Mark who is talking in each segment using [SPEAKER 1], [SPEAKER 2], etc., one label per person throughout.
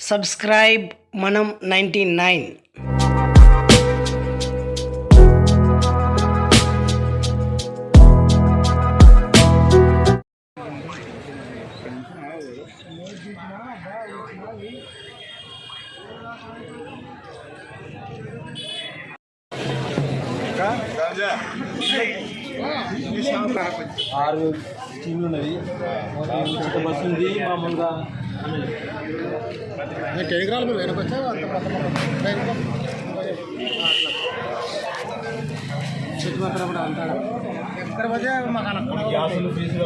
[SPEAKER 1] Subscribe మనం ninety nine
[SPEAKER 2] ఆరు టీంలు ఉన్నది ఒక బస్సు ఉంది మామూలుగా
[SPEAKER 3] టెలిగ్రామ్ మీరు వెనకొచ్చా చుట్టుపక్కల కూడా అంటాడు ఎక్కడ పోతే మాకు
[SPEAKER 2] గ్యాసులు ఫీజులు.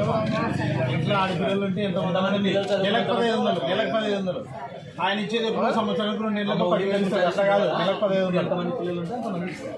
[SPEAKER 2] ఇంట్లో ఆడపిల్లలు ఉంటే ఎంత మంది నెలకు వందలు నెలకు వందలు. ఆయన ఇచ్చేది ఎప్పుడో సంవత్సరానికి రెండు నెలలకు పదివేలు ఇస్తారు అట్లా కాదు. నెలకు పదిహేను వందలు. ఎంతమంది పిల్లలు ఉంటే అంతమంది ఇస్తారు.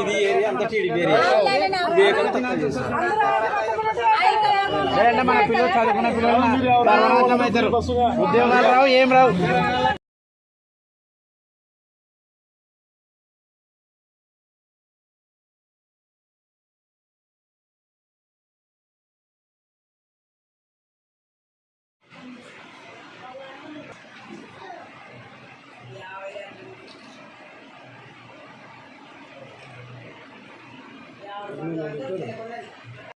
[SPEAKER 2] ఇది ఏరియా అంతా టీడీపీ ఏరియా
[SPEAKER 1] లేదంటే మన పిల్లలు చదువుకున్న పిల్లలు ఉద్యోగాలు రావు ఏం రావు. Ini yang.